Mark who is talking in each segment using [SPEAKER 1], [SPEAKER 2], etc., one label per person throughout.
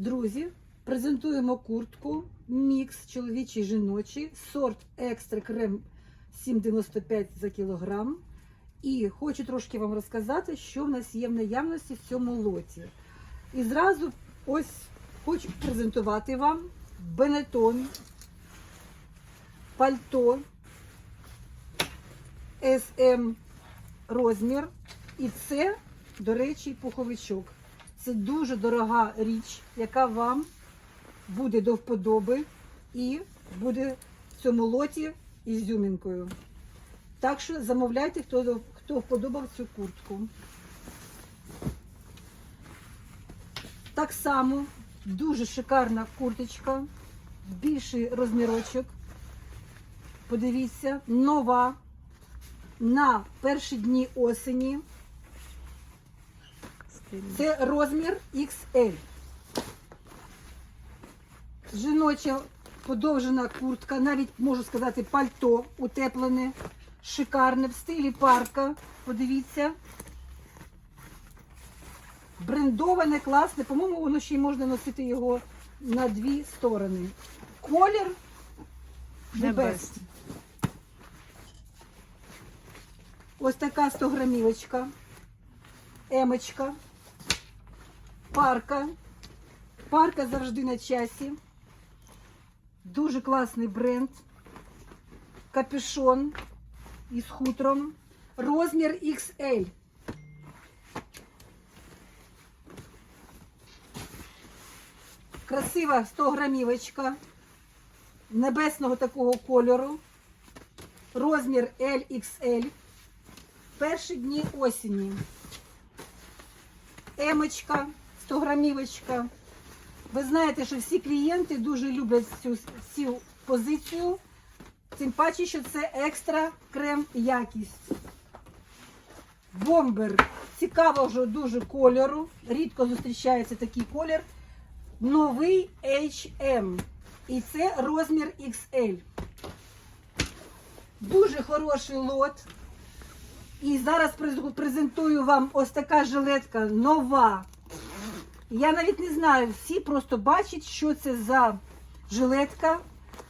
[SPEAKER 1] Друзі, презентуємо куртку мікс чоловічий жіночий, сорт екстра крем 7,95 за кілограм. І хочу трошки вам розказати, що в нас є в наявності в цьому лоті. І зразу ось хочу презентувати вам Бенетон, пальто SM розмір. І це, до речі, пуховичок. Це дуже дорога річ, яка вам буде до вподоби і буде в цьому лоті ізюмінкою. Так що замовляйте, хто, хто вподобав цю куртку. Так само дуже шикарна курточка, більший розмірочок. Подивіться, нова на перші дні осені. Це розмір XL. Жіноча подовжена куртка, навіть можу сказати, пальто утеплене, шикарне в стилі парка. Подивіться. Брендоване, класне. По-моєму, воно ще й можна носити його на дві сторони. Колір небесний. Ось така 100 грамівочка. Емочка. Парка. Парка завжди на часі. Дуже класний бренд. Капюшон із хутром. Розмір XL. Красива 100 грамівочка. Небесного такого кольору. Розмір LXL. Перші дні осені. Емочка, 100 грамівочка. Ви знаєте, що всі клієнти дуже люблять цю, цю позицію. Тим паче, що це екстра крем якість. Бомбер цікавого дуже кольору. Рідко зустрічається такий колір. Новий HM. І це розмір XL. Дуже хороший лот. І зараз презентую вам ось така жилетка нова. Я навіть не знаю, всі просто бачать, що це за жилетка.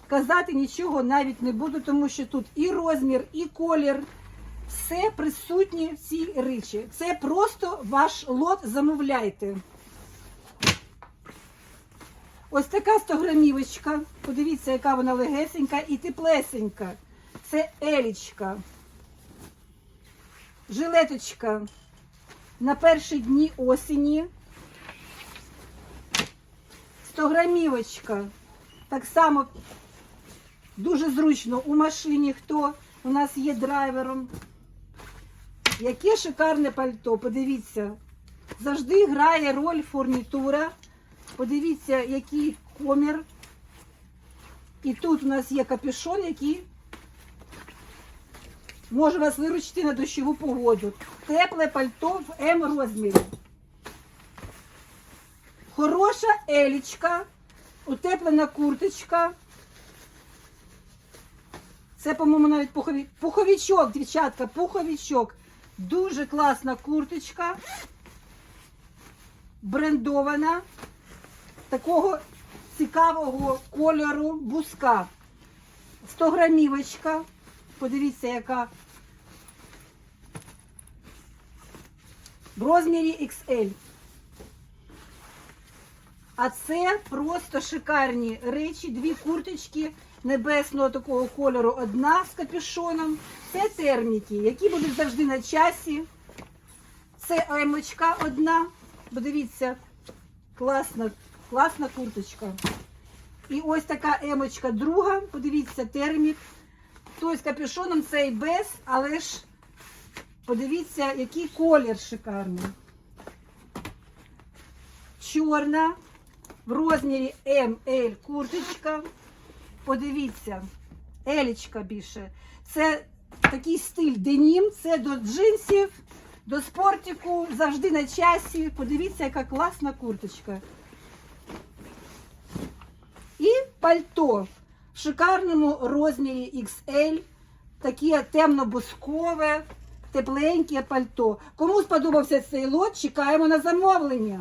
[SPEAKER 1] Казати нічого навіть не буду, тому що тут і розмір, і колір. Все присутнє в цій речі. Це просто ваш лот замовляйте. Ось така 100 грамівочка. Подивіться, яка вона легесенька і теплесенька. Це елічка. Жилеточка на перші дні осені. 100 грамівочка. Так само дуже зручно у машині, хто у нас є драйвером. Яке шикарне пальто, подивіться. Завжди грає роль фурнітура. Подивіться, який комір. І тут у нас є капюшон, який може вас виручити на дощову погоду. Тепле пальто в М розмірі. Хороша елічка, утеплена курточка. Це, по-моєму, навіть пухові... пуховичок, дівчатка, пуховичок. Дуже класна курточка. Брендована. Такого цікавого кольору бузка. 100 грамівочка. Подивіться, яка в розмірі XL. А це просто шикарні речі, дві курточки небесного такого кольору. Одна з капюшоном. Це терміки, які будуть завжди на часі. Це емочка одна. Подивіться, класна, класна курточка. І ось така емочка друга. Подивіться, термік. Той з капюшоном, цей без, але ж подивіться, який колір шикарний. Чорна, в розмірі ML курточка. Подивіться, елічка більше. Це такий стиль денім, це до джинсів, до спортику, завжди на часі. Подивіться, яка класна курточка. І пальто в шикарному розмірі XL, таке темно-бускове, тепленьке пальто. Кому сподобався цей лот, чекаємо на замовлення.